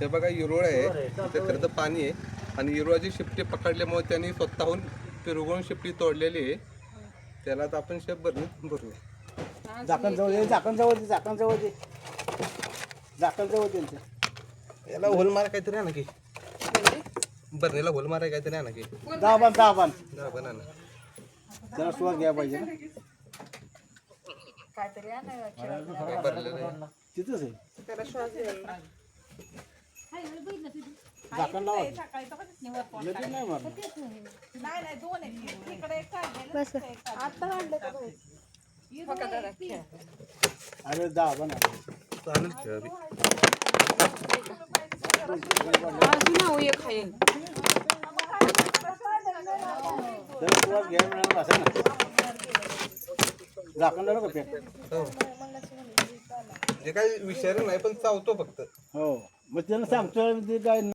हे बघा हिरोळ आहे. ते खरं तर पाणी आहे. आणि हिरोळाची शिपटी पकडल्यामुळे त्यांनी स्वतःहून पिरगुळून शिपटी तोडलेली आहे. त्याला आता आपण शेप भरून भरूया. झाकण जवळ दे झाकण जवळ दे झाकण जवळ दे झाकण जवळ त्यांचं. याला होल मारा काहीतरी आहे ना की. बरणीला होल मारा काहीतरी आहे ना की दहा बाण दहा बाण हा, बना ना. त्याला सुवास घ्यायला पाहिजे ना आहे. तिथंच आहे. झाकण लावा. लगेच नाही मारणार. अरे दहा बाण आहे. चालेल सुवास घ्यायला मिळालं असं ना. झाकण लावलं का पॅक हो. ते काही विषय नाही पण चावतो फक्त. हो. मग त्याला सांगतो ते म्हणजे काय